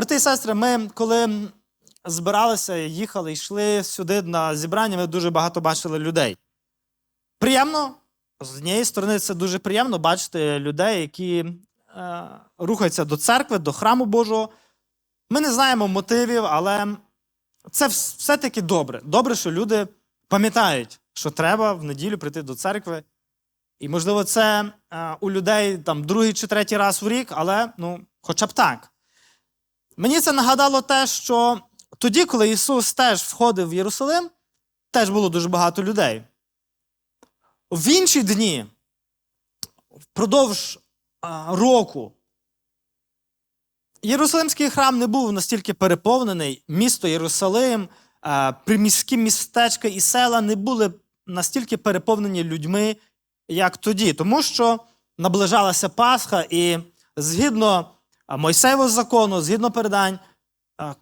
Брати і сестри, ми коли збиралися, їхали, йшли сюди на зібрання, ми дуже багато бачили людей. Приємно, з однієї сторони, це дуже приємно бачити людей, які е, рухаються до церкви, до храму Божого. Ми не знаємо мотивів, але це все-таки добре. Добре, що люди пам'ятають, що треба в неділю прийти до церкви. І, можливо, це е, у людей там другий чи третій раз в рік, але ну, хоча б так. Мені це нагадало те, що тоді, коли Ісус теж входив в Єрусалим, теж було дуже багато людей. В інші дні, впродовж року, Єрусалимський храм не був настільки переповнений, місто Єрусалим, приміські містечка і села не були настільки переповнені людьми, як тоді, тому що наближалася Пасха, і згідно Мойсеєвого закону, згідно передань,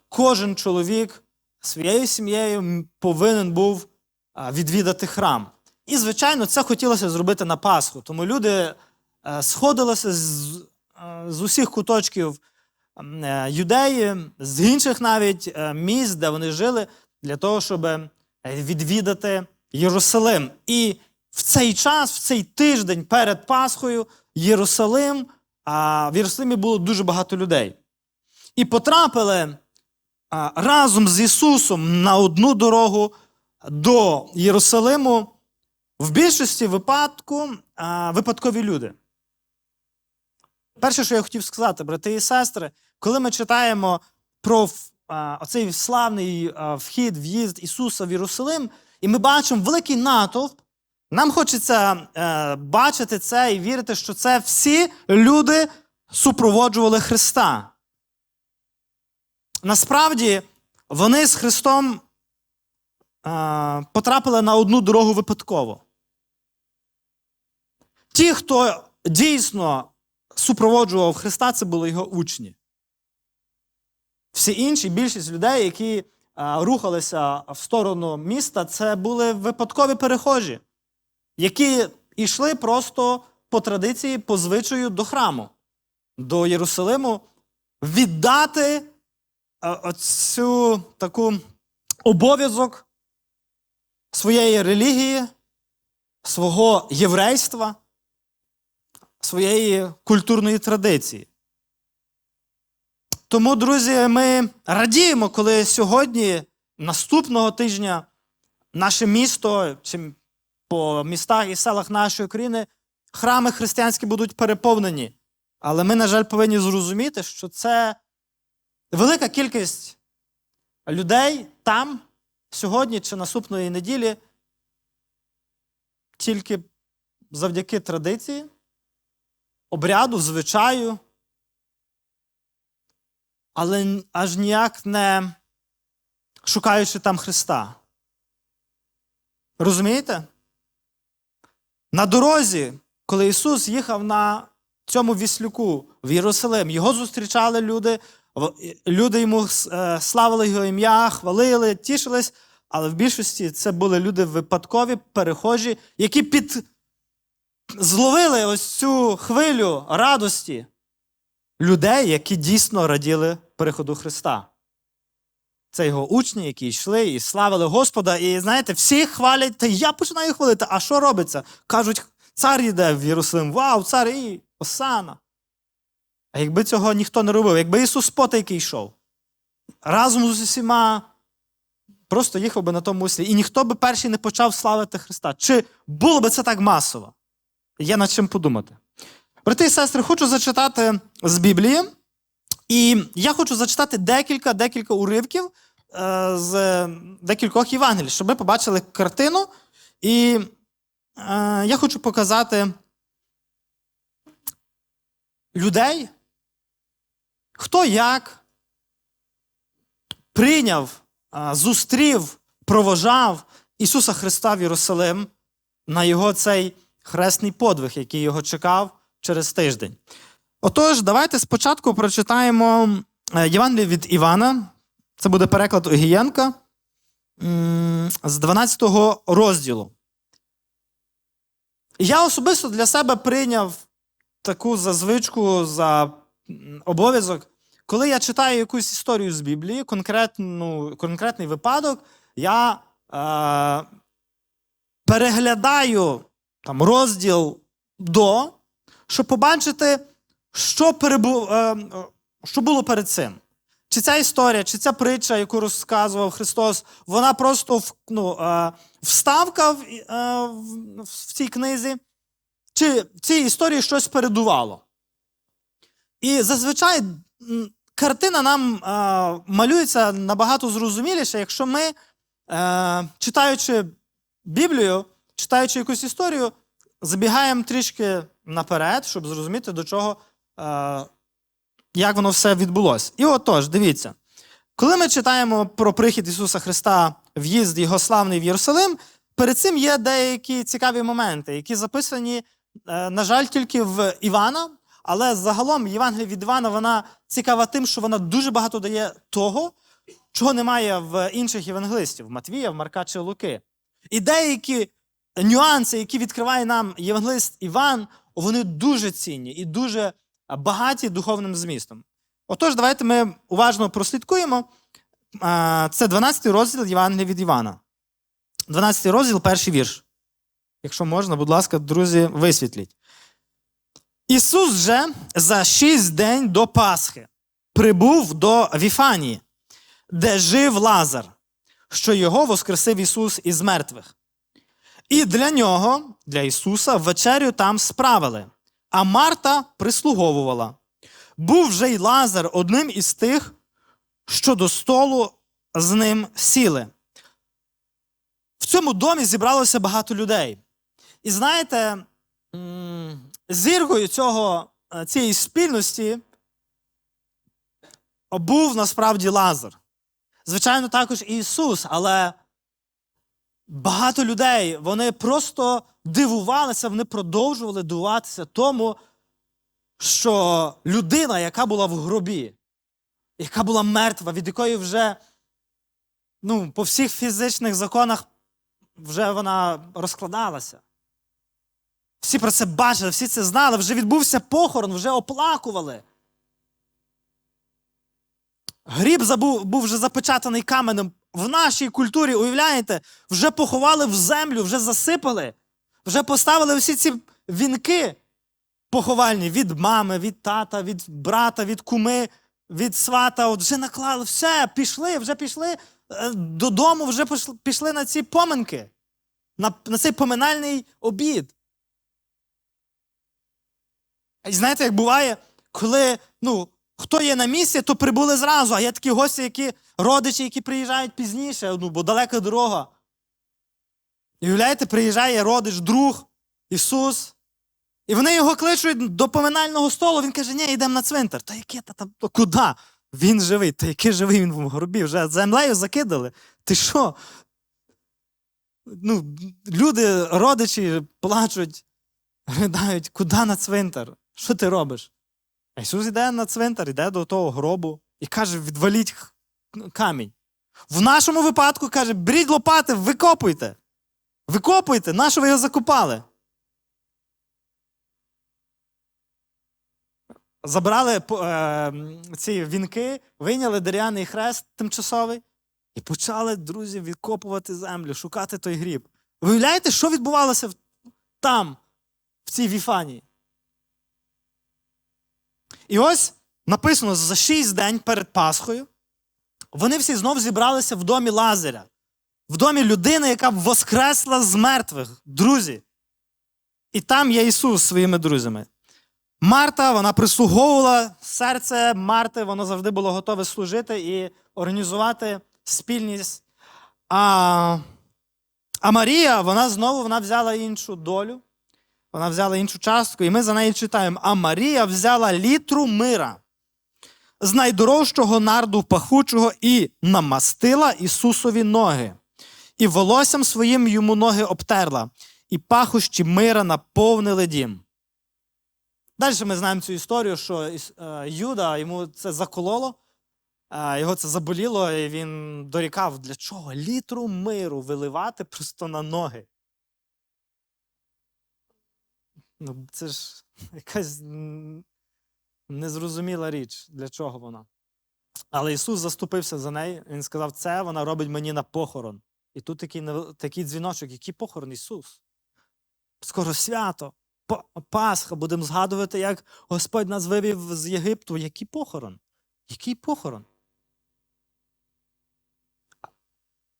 кожен чоловік своєю сім'єю повинен був відвідати храм. І, звичайно, це хотілося зробити на Пасху. Тому люди е, сходилися з, е, з усіх куточків е, юдеї, з інших навіть е, міст, де вони жили, для того, щоб е, відвідати Єрусалим. І в цей час, в цей тиждень перед Пасхою, Єрусалим, а в Єрусалимі було дуже багато людей. І потрапили а, разом з Ісусом на одну дорогу до Єрусалиму в більшості випадку а, випадкові люди. Перше, що я хотів сказати, брати і сестри, коли ми читаємо про а, оцей славний а, вхід, в'їзд Ісуса в Єрусалим, і ми бачимо великий натовп, нам хочеться е, бачити це і вірити, що це всі люди супроводжували Христа. Насправді, вони з Христом е, потрапили на одну дорогу випадково. Ті, хто дійсно супроводжував Христа, це були його учні. Всі інші, більшість людей, які е, рухалися в сторону міста, це були випадкові перехожі, які йшли просто по традиції, по звичаю до храму, до Єрусалиму, віддати е, оцю таку обов'язок своєї релігії, свого єврейства, своєї культурної традиції. Тому, друзі, ми радіємо, коли сьогодні, наступного тижня, наше місто, чи по містах і селах нашої країни, храми християнські будуть переповнені. Але ми, на жаль, повинні зрозуміти, що це велика кількість людей там сьогодні чи наступної неділі тільки завдяки традиції, обряду, звичаю, але аж ніяк не шукаючи там Христа. Розумієте? На дорозі, коли Ісус їхав на цьому віслюку в Єрусалим, його зустрічали люди, люди йому е, славили його ім'я, хвалили, тішились, але в більшості це були люди випадкові, перехожі, які під... зловили ось цю хвилю радості людей, які дійсно раділи переходу Христа. Це його учні, які йшли і славили Господа. І знаєте, всі хвалять, та я починаю хвалити. А що робиться? Кажуть, цар йде в Єрусалим, вау, цар і Осана. А якби цього ніхто не робив, якби Ісус потайки йшов, разом з усіма просто їхав би на тому услі, і ніхто би перший не почав славити Христа. Чи було би це так масово? Є над чим подумати. Брати і сестри, хочу зачитати з Біблії. І я хочу зачитати декілька декілька уривків е, з декількох Євангелій, щоб ми побачили картину. І е, я хочу показати людей, хто як прийняв, е, зустрів, провожав Ісуса Христа в Єрусалим на його цей хресний подвиг, який його чекав через тиждень. Отож, давайте спочатку прочитаємо е, Євангеліє від Івана. Це буде переклад Огієнка з 12 розділу. Я особисто для себе прийняв таку зазвичку за обов'язок, коли я читаю якусь історію з Біблії, конкретну, конкретний випадок, я е, переглядаю там, розділ до, щоб побачити, що, перебу, е, що було перед цим. Чи ця історія, чи ця притча, яку розказував Христос, вона просто ну, е, вставка в, е, в, в цій книзі, чи в цій історії щось передувало. І зазвичай картина нам малюється набагато зрозуміліше, якщо ми, читаючи Біблію, читаючи якусь історію, забігаємо трішки наперед, щоб зрозуміти, до чого, як воно все відбулося. І отож, дивіться, коли ми читаємо про прихід Ісуса Христа, в'їзд Його славний в Єрусалим, перед цим є деякі цікаві моменти, які записані, е, на жаль, тільки в Івана. Але загалом Євангелія від Івана вона цікава тим, що вона дуже багато дає того, чого немає в інших євангелистів Матвія, в Марка чи Луки. І деякі нюанси, які відкриває нам євангелист Іван, вони дуже цінні і дуже багаті духовним змістом. Отож, давайте ми уважно прослідкуємо. Це 12 розділ Євангелія від Івана. 12 розділ, перший вірш. Якщо можна, будь ласка, друзі, висвітліть. Ісус же за шість день до Пасхи прибув до Віфанії, де жив Лазар, що його воскресив Ісус із мертвих. І для нього, для Ісуса, вечерю там справили, а Марта прислуговувала. Був же й Лазар одним із тих, що до столу з ним сіли. В цьому домі зібралося багато людей. І знаєте, зіркою цього, е, цієї спільності був насправді Лазар. Звичайно, також і Ісус, але багато людей вони просто дивувалися, вони продовжували дивуватися тому, що людина, яка була в гробі, яка була мертва, від якої вже ну, по всіх фізичних законах вже вона розкладалася. Всі про це бачили, всі це знали, вже відбувся похорон, вже оплакували. Гріб забув, був вже запечатаний каменем. В нашій культурі, уявляєте, вже поховали в землю, вже засипали, вже поставили всі ці вінки поховальні від мами, від тата, від брата, від куми, від свата. От вже наклали все, пішли, вже пішли е, додому, вже пішли, на ці поминки, на, на цей поминальний обід. І знаєте, як буває, коли ну, хто є на місці, то прибули зразу, а є такі гості, які родичі, які приїжджають пізніше, ну, бо далека дорога. І уявляєте, приїжджає родич, друг, Ісус. І вони його кличуть до поминального столу. Він каже, ні, йдемо на цвинтар. Та яке та там, куди? Він живий. Та який живий він в гробі? Вже землею закидали. Ти що? Ну, люди, родичі плачуть, ридають, куди на цвинтар? Що ти робиш? А Ісус йде на цвинтар, йде до того гробу і каже: відваліть камінь. В нашому випадку каже: беріть лопати, викопуйте. Викопуйте, нащо ви його закопали? Забрали е, ці вінки, вийняли дерев'яний хрест тимчасовий і почали, друзі, відкопувати землю, шукати той гріб. Ви уявляєте, що відбувалося там, в цій віфанії? І ось написано за шість день перед Пасхою. Вони всі знов зібралися в домі Лазаря, в домі людини, яка воскресла з мертвих, друзі. І там є Ісус зі своїми друзями. Марта, вона прислуговувала серце Марти, воно завжди було готове служити і організувати спільність. А, а Марія, вона знову вона взяла іншу долю, вона взяла іншу частку, і ми за нею читаємо. А Марія взяла літру мира з найдорожчого нарду пахучого і намастила Ісусові ноги, і волоссям своїм йому ноги обтерла, і пахощі мира наповнили дім. Далі ми знаємо цю історію, що е, Юда йому це закололо, е, його це заболіло, і він дорікав, для чого літру миру виливати просто на ноги. Ну, це ж якась незрозуміла річ, для чого вона. Але Ісус заступився за неї. Він сказав, це вона робить мені на похорон. І тут такий, такий дзвіночок, який похорон Ісус. Скоро свято, Пасха, будемо згадувати, як Господь нас вивів з Єгипту. Який похорон? Який похорон?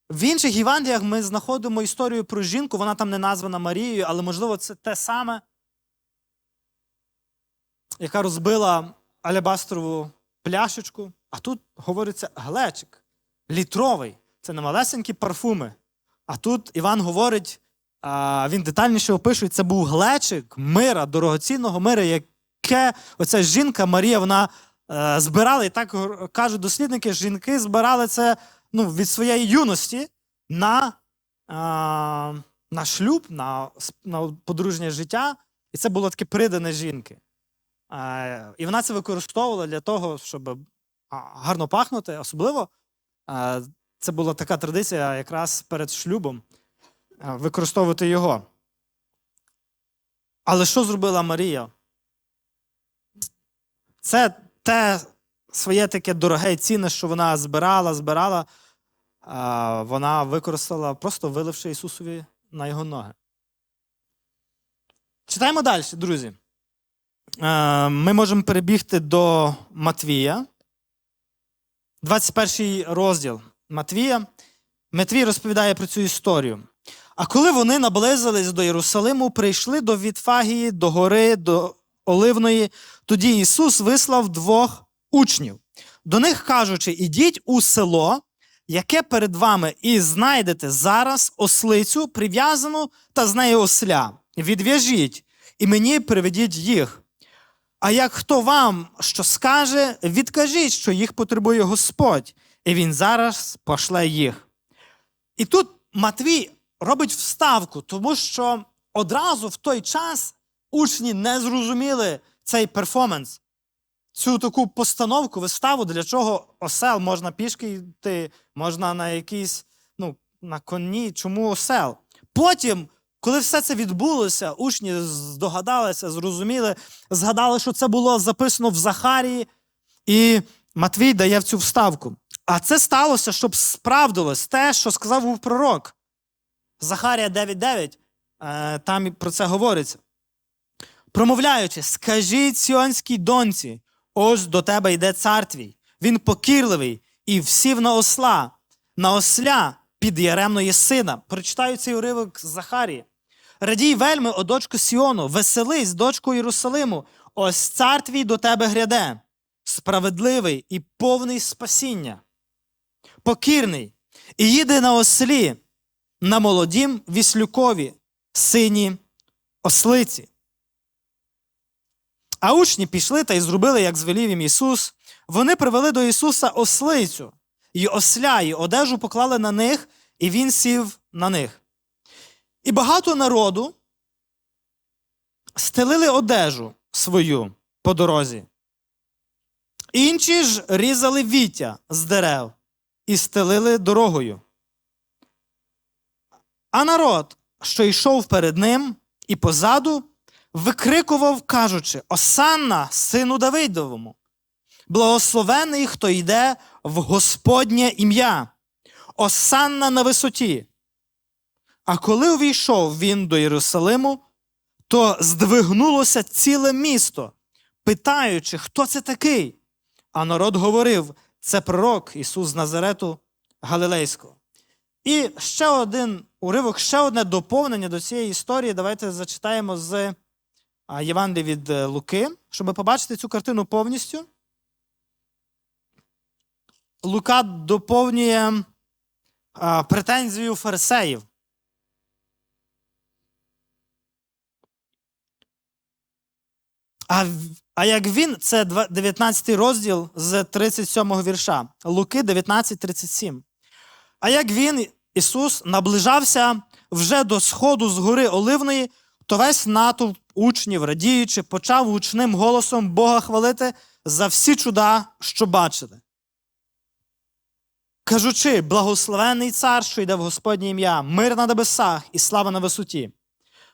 В інших Євангеліях ми знаходимо історію про жінку, вона там не названа Марією, але, можливо, це те саме, яка розбила алябастрову пляшечку. А тут говориться глечик, літровий. Це не малесенькі парфуми. А тут Іван говорить, він детальніше опишує, це був глечик мира, дорогоцінного мира, яке оця жінка Марія вона е, збирала, і так кажуть дослідники, жінки збирали це ну, від своєї юності на, на шлюб, на, на подружнє життя. І це було таке придане жінки. І вона це використовувала для того, щоб гарно пахнути. Особливо це була така традиція якраз перед шлюбом е, використовувати його. Але що зробила Марія? Це те своє таке дороге і цінне, що вона збирала, збирала, вона використала, просто виливши Ісусові на його ноги. Читаємо далі, друзі. Е, Ми можемо перебігти до Матвія. 21 розділ Матвія. Матвій розповідає про цю історію. А коли вони наблизились до Єрусалиму, прийшли до Вітфагії, до гори, до Оливної, тоді Ісус вислав двох учнів. До них кажучи: ідіть у село, яке перед вами, і знайдете зараз ослицю, прив'язану та з нею осля. Відв'яжіть, і мені приведіть їх. А як хто вам що скаже, відкажіть, що їх потребує Господь, і він зараз пошле їх. І тут Матвій робить вставку, тому що одразу в той час учні не зрозуміли цей перформанс, цю таку постановку, виставу, для чого осел можна пішки йти, можна на якийсь, ну, на коні, чому осел. Потім, коли все це відбулося, учні здогадалися, зрозуміли, згадали, що це було записано в Захарії, і Матвій дає в цю вставку. А це сталося, щоб справдилось те, що сказав був пророк. Захарія 9.9, е, там про це говориться. Промовляючи, скажіть сіонській доньці, ось до тебе йде цар твій. Він покірливий і всів на осла, на осля під яремної сина. Прочитаю цей уривок з Захарії. Радій вельми, о дочку Сіону, веселись, дочку Єрусалиму, ось цар твій до тебе гряде, справедливий і повний спасіння, покірний, і їде на ослі, на молодім віслюкові, сині ослиці. А учні пішли та й зробили, як звелів їм Ісус. Вони привели до Ісуса ослицю, і осля, і одежу поклали на них, і Він сів на них. І багато народу стелили одежу свою по дорозі. Інші ж різали віття з дерев і стелили дорогою. А народ, що йшов перед ним і позаду, викрикував, кажучи: Осанна, сину Давидовому, благословений, хто йде в Господнє ім'я, Осанна на висоті. А коли увійшов він до Єрусалиму, то здвигнулося ціле місто, питаючи, хто це такий. А народ говорив: це пророк Ісус з Назарету Галилейського. І ще один уривок, ще одне доповнення до цієї історії. Давайте зачитаємо з Євангелії від е, Луки, щоб побачити цю картину повністю. Лука доповнює претензію фарисеїв. А, а як він, це 19 розділ з 37 вірша. Луки 19:37. А як він, Ісус, наближався вже до сходу з гори Оливної, то весь натовп учнів, радіючи, почав гучним голосом Бога хвалити за всі чуда, що бачили. Кажучи, благословений цар, що йде в Господнє ім'я, мир на небесах і слава на висоті.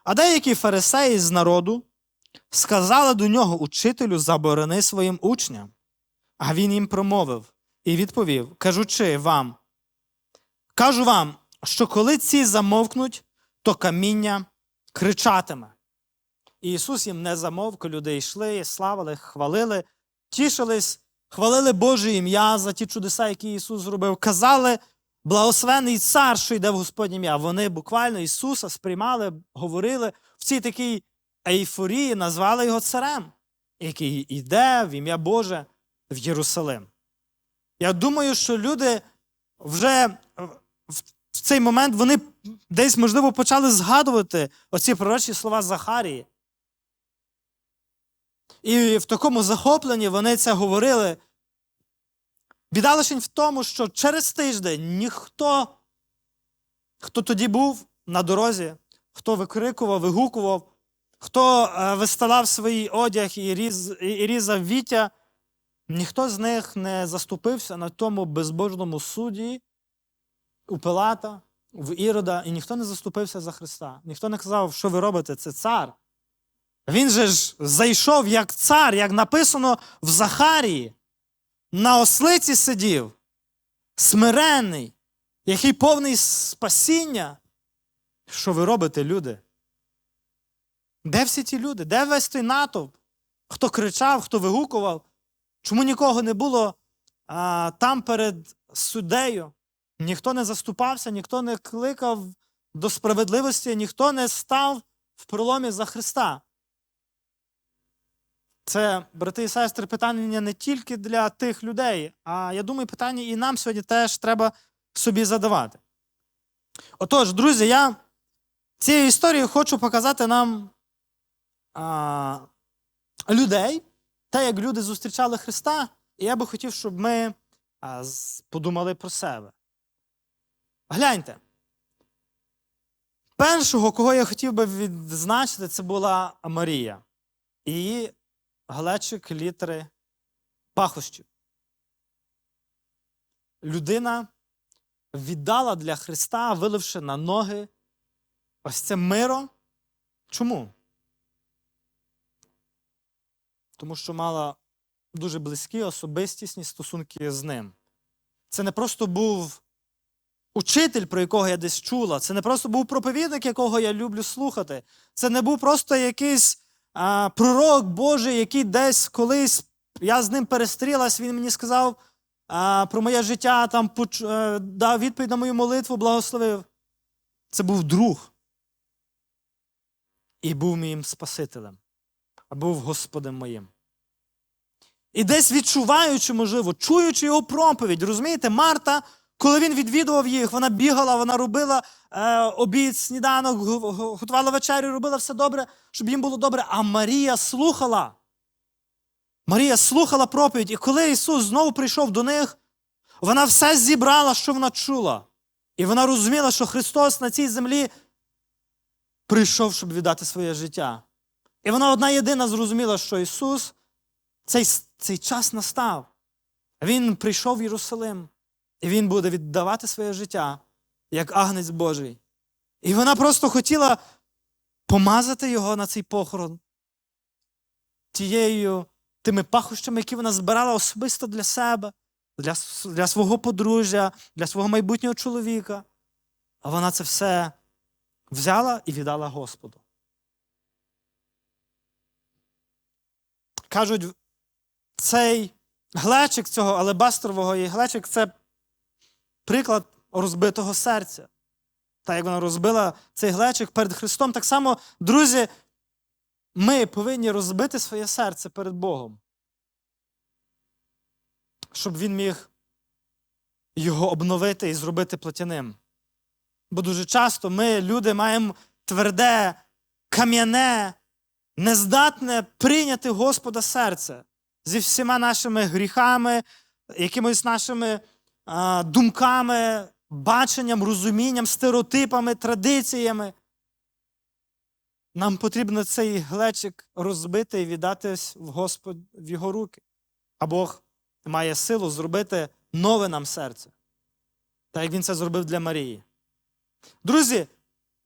А деякі фарисеї з народу сказали до нього, учителю, заборони своїм учням. А він їм промовив: і відповів, кажучи вам, кажу вам, що коли ці замовкнуть, то каміння кричатиме. І Ісус їм не замовк, люди йшли, славили, хвалили, тішились, хвалили Боже ім'я за ті чудеса, які Ісус зробив. Казали, благословений цар, що йде в Господнє ім'я. Вони буквально Ісуса сприймали, говорили в цій такій ейфорії, назвали його царем, який йде в ім'я Боже в Єрусалим. Я думаю, що люди вже в цей момент вони десь, можливо, почали згадувати оці пророчі слова Захарії. І в такому захопленні вони це говорили. Біда лише в тому, що через тиждень ніхто, хто тоді був на дорозі, хто викрикував, вигукував, хто е, виставав свій одяг і, різ, і різав віття, ніхто з них не заступився на тому безбожному суді у Пилата, в Ірода, і ніхто не заступився за Христа. Ніхто не казав, що ви робите, це цар. Він же ж зайшов як цар, як написано в Захарії. На ослиці сидів, смиренний, який повний спасіння. Що ви робите, люди? Де всі ті люди? Де весь той натовп? Хто кричав, хто вигукував? Чому нікого не було а, там перед суддею? Ніхто не заступався, ніхто не кликав до справедливості, ніхто не став в проломі за Христа. Це, брати і сестри, питання не тільки для тих людей, а я думаю, питання і нам сьогодні теж треба собі задавати. Отож, друзі, я цією історією хочу показати нам а, людей, те, як люди зустрічали Христа, і я би хотів, щоб ми а, подумали про себе. Гляньте. Першого, кого я хотів би відзначити, це була Марія. І глечик літери пахощів. Людина віддала для Христа, виливши на ноги ось це миро. Чому? Тому що мала дуже близькі особистісні стосунки з ним. Це не просто був учитель, про якого я десь чула, це не просто був проповідник, якого я люблю слухати. Це не був просто якийсь а, пророк Божий, який десь колись я з ним перестрілась, він мені сказав а, про моє життя, там поч... е, дав відповідь на мою молитву, благословив. Це був друг. І був моїм Спасителем, був Господем моїм. І десь відчуваючи, можливо, чуючи його проповідь, розумієте, Марта, коли він відвідував їх, вона бігала, вона робила е, обід, сніданок, готувала вечерю, робила все добре, щоб їм було добре. А Марія слухала. Марія слухала проповідь, і коли Ісус знову прийшов до них, вона все зібрала, що вона чула. І вона розуміла, що Христос на цій землі прийшов, щоб віддати своє життя. І вона одна єдина зрозуміла, що Ісус цей, цей час настав. Він прийшов в Єрусалим, і Він буде віддавати своє життя як агнець Божий. І вона просто хотіла помазати його на цей похорон тією, тими пахощами, які вона збирала особисто для себе, для, для свого подружжя, для свого майбутнього чоловіка. А вона це все взяла і віддала Господу. Кажуть, цей глечик цього алебастрового і глечик це приклад розбитого серця. Так як вона розбила цей глечик перед Христом, так само, друзі, ми повинні розбити своє серце перед Богом, щоб Він міг його обновити і зробити платяним. Бо дуже часто ми, люди, маємо тверде, кам'яне, нездатне прийняти Господа серце зі всіма нашими гріхами, якимось нашими а, думками, баченням, розумінням, стереотипами, традиціями. Нам потрібно цей глечик розбити і віддати в Господ в його руки. А Бог має силу зробити нове нам серце. Так як він це зробив для Марії. Друзі,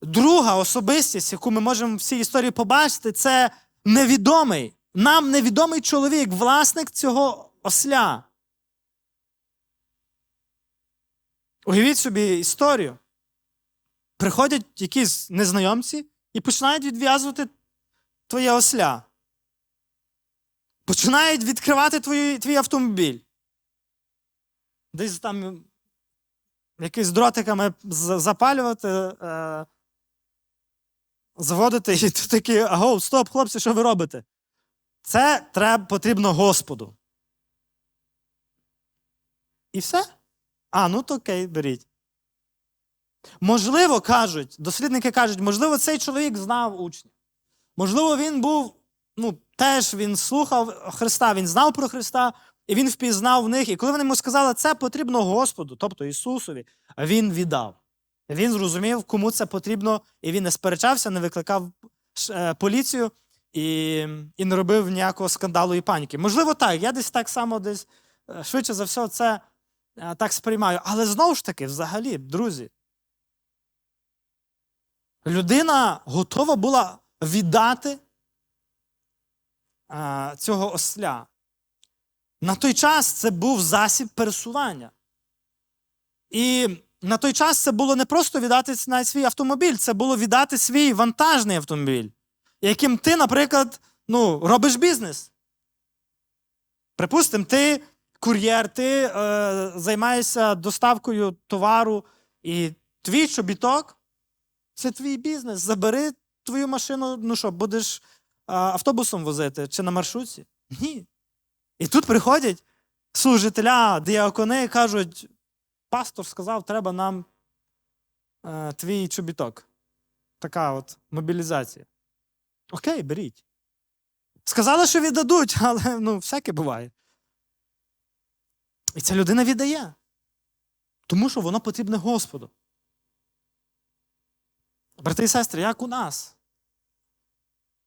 друга особистість, яку ми можемо в цій історії побачити, це невідомий. Нам невідомий чоловік, власник цього осля. Уявіть собі історію. Приходять якісь незнайомці і починають відв'язувати твоє осля. Починають відкривати твій, твій автомобіль. Десь там якісь дротиками запалювати, е, заводити, і ти такий, аго, стоп, хлопці, що ви робите? Це треба, потрібно Господу. І все? А, ну то окей, беріть. Можливо, кажуть, дослідники кажуть, можливо, цей чоловік знав учнів. Можливо, він був, ну, теж він слухав Христа, він знав про Христа, і він впізнав в них. І коли вони йому сказали, це потрібно Господу, тобто Ісусові, він віддав. Він зрозумів, кому це потрібно, і він не сперечався, не викликав е, поліцію і, і не робив ніякого скандалу і паніки. Можливо, так. Я десь так само десь е, швидше за все це е, так сприймаю. Але знову ж таки, взагалі, друзі, людина готова була віддати цього осля. На той час це був засіб пересування. І на той час це було не просто віддати навіть свій автомобіль, це було віддати свій вантажний автомобіль, яким ти, наприклад, ну, робиш бізнес. Припустимо, ти кур'єр, ти е, займаєшся доставкою товару, і твій чобіток це твій бізнес. Забери твою машину, ну що, будеш а, автобусом возити чи на маршрутці? Ні. І тут приходять служителя, діакони і кажуть: пастор сказав, треба нам е, твій чобіток. Така от мобілізація. Окей, беріть. Сказали, що віддадуть, але ну, всяке буває. І ця людина віддає. Тому що воно потрібне Господу. Брати і сестри, як у нас?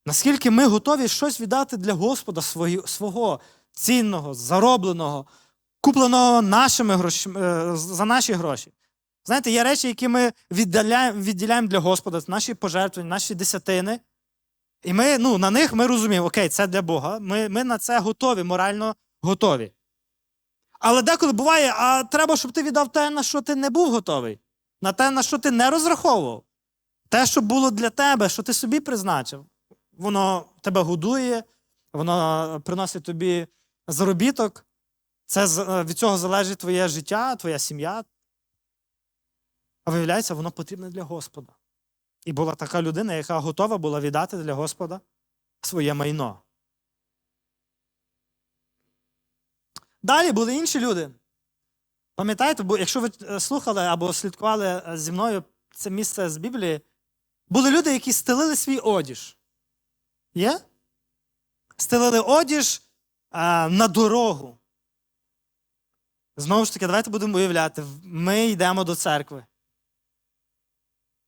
Наскільки ми готові щось віддати для Господа свої, свого цінного, заробленого, купленого нашими грошима, е, за наші гроші? Знаєте, є речі, які ми віддаляємо, відділяємо для Господа, наші пожертви, наші десятини. І ми, ну, на них ми розуміємо, окей, це для Бога. Ми, ми на це готові, морально готові. Але деколи буває, а треба, щоб ти віддав те, на що ти не був готовий, на те, на що ти не розраховував. Те, що було для тебе, що ти собі призначив, воно тебе годує, воно приносить тобі заробіток. Це е, від цього залежить твоє життя, твоя сім'я. А виявляється, воно потрібне для Господа. І була така людина, яка готова була віддати для Господа своє майно. Далі були інші люди. Пам'ятаєте, бо якщо ви е, слухали або слідкували е, зі мною це місце з Біблії, були люди, які стелили свій одіж. Є? Стелили одіж а, на дорогу. Знову ж таки, давайте будемо уявляти, ми йдемо до церкви.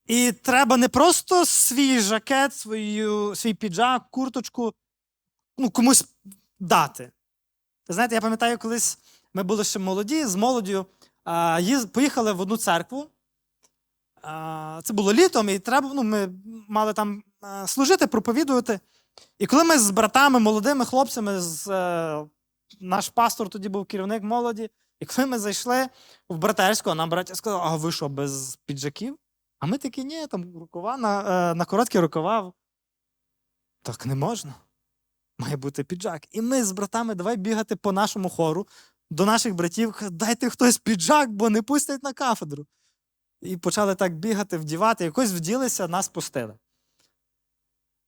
І треба не просто свій жакет, свою, свій піджак, курточку ну, комусь дати. Знаєте, я пам'ятаю, колись ми були ще молоді, з молоддю а, їз- поїхали в одну церкву. А, Це було літом, і треба, ну, ми мали там а, служити, проповідувати. І коли ми з братами, молодими хлопцями, з, е, наш пастор тоді був керівник молоді, і коли ми зайшли в братерську, нам браття сказали, а ви що, без піджаків? А ми такі, ні, там рукава на, е, на короткі рукава. Так не можна. Має бути піджак. І ми з братами давай бігати по нашому хору до наших братів, дайте хтось піджак, бо не пустять на кафедру. І почали так бігати, вдівати, якось вділися, нас пустили.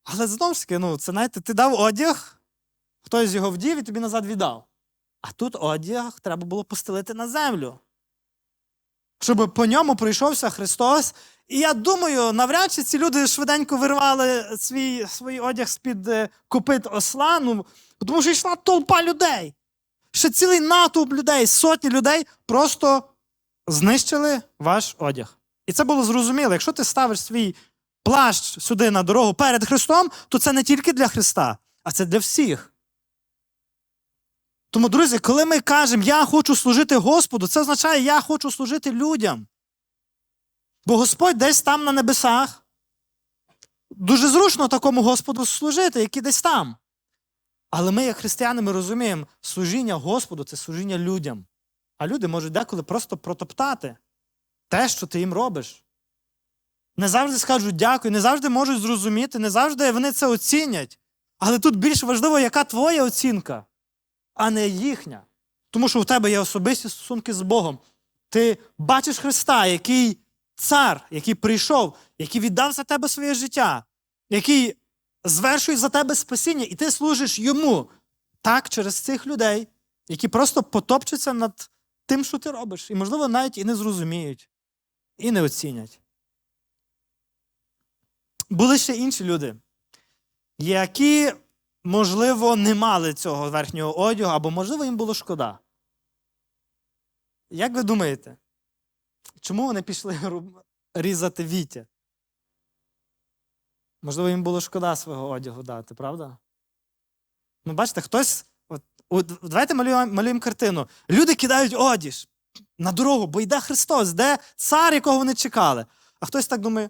Але знову ж таки, ну, це знаєте, ти дав одяг, хтось його вдів і тобі назад віддав. А тут одяг треба було постелити на землю. Щоб по ньому пройшовся Христос. І я думаю, навряд чи ці люди швиденько вирвали свій, свій одяг з-під е, копит осла, ну, тому що йшла толпа людей. Ще цілий натовп людей, сотні людей просто знищили ваш одяг. І це було зрозуміло. Якщо ти ставиш свій плащ сюди на дорогу перед Христом, то це не тільки для Христа, а це для всіх. Тому, друзі, коли ми кажемо, я хочу служити Господу, це означає, я хочу служити людям. Бо Господь десь там на небесах. Дуже зручно такому Господу служити, який десь там. Але ми, як християни, ми розуміємо, служіння Господу це служіння людям. А люди можуть деколи просто протоптати те, що ти їм робиш. Не завжди скажуть дякую, не завжди можуть зрозуміти, не завжди вони це оцінять. Але тут більш важливо, яка твоя оцінка, а не їхня. Тому що у тебе є особисті стосунки з Богом. Ти бачиш Христа, який цар, який прийшов, який віддав за тебе своє життя, який звершує за тебе спасіння, і ти служиш йому так через цих людей, які просто потопчуться над тим, що ти робиш. І, можливо, навіть і не зрозуміють, і не оцінять. Були ще інші люди, які, можливо, не мали цього верхнього одягу, або, можливо, їм було шкода. Як ви думаєте, чому вони пішли різати віття? Можливо, їм було шкода свого одягу дати, правда? Ну, бачите, хтось. От, от, давайте малюємо, малюємо картину. Люди кидають одіж на дорогу, бо йде Христос, де цар, якого вони чекали. А хтось так думає: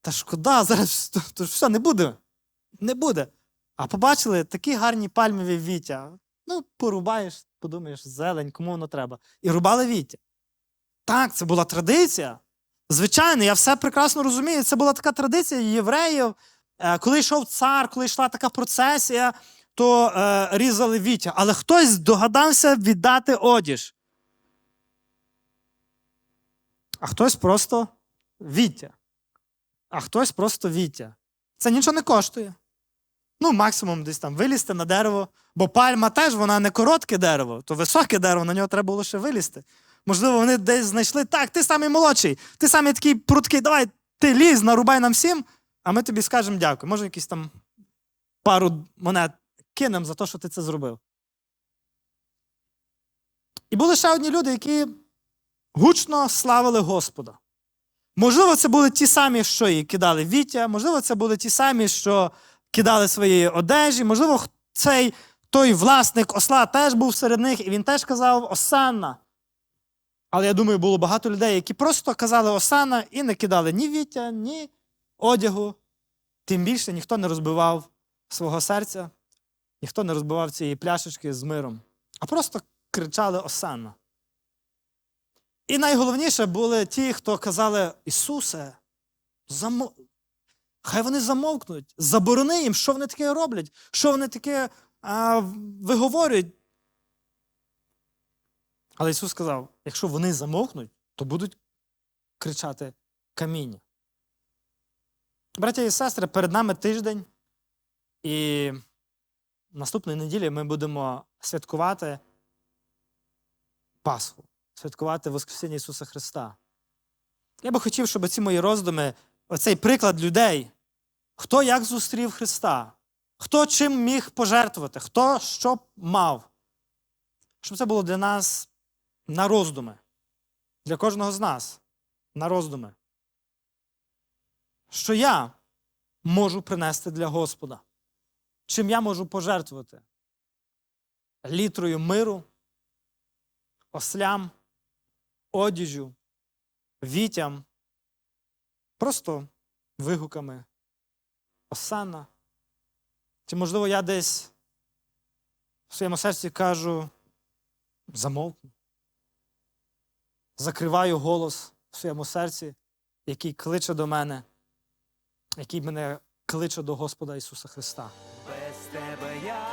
та шкода, зараз то, то все не буде. Не буде. А побачили такі гарні пальмові віття. Ну, порубаєш, подумаєш, зелень, кому воно треба. І рубали віття. Так, це була традиція. Звичайно, я все прекрасно розумію. Це була така традиція євреїв. Е, Коли йшов цар, коли йшла така процесія, то е, різали віття. Але хтось догадався віддати одіж. А хтось просто віття. А хтось просто віття. Це нічого не коштує. Ну, максимум десь там вилізти на дерево. Бо пальма теж вона не коротке дерево, то високе дерево, на нього треба було ще вилізти. Можливо, вони десь знайшли. Так, ти самий молодший, ти самий такий пруткий, давай ти лізь, нарубай нам всім, а ми тобі скажемо дякую. Може, якісь там пару монет кинемо за те, що ти це зробив. І були ще одні люди, які гучно славили Господа. Можливо, це були ті самі, що і кидали віття, можливо, це були ті самі, що кидали свої одежі, можливо, цей той власник осла теж був серед них, і він теж казав Осанна. Але я думаю, було багато людей, які просто казали Осанна і не кидали ні віття, ні одягу. Тим більше ніхто не розбивав свого серця, ніхто не розбивав цієї пляшечки з миром, а просто кричали Осанна. І найголовніше були ті, хто казали Ісусе, замо... хай вони замовкнуть, заборони їм, що вони таке роблять, що вони таке а, виговорюють. Але Ісус сказав: якщо вони замовкнуть, то будуть кричати каміння. Браття і сестри, перед нами тиждень, і наступної неділі ми будемо святкувати Пасху, святкувати Воскресіння Ісуса Христа. Я би хотів, щоб ці мої роздуми, оцей приклад людей, хто як зустрів Христа, хто чим міг пожертвувати, хто що мав, щоб це було для нас на роздуми, для кожного з нас на роздуми. Що я можу принести для Господа? Чим я можу пожертвувати? Літрою миру, ослям, одіжю, вітям, просто вигуками, осана. Чи, можливо, я десь в своєму серці кажу замовкну. Закриваю голос в своєму серці, який кличе до мене, який мене кличе до Господа Ісуса Христа. Без тебе я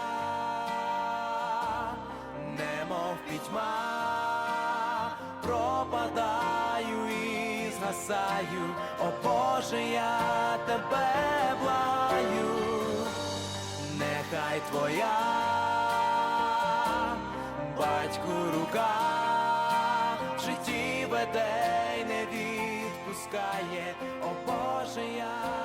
і згасаю, о Боже, я тебе благаю, нехай твоя батьку рука в житті веде й не відпускає, о Боже, я.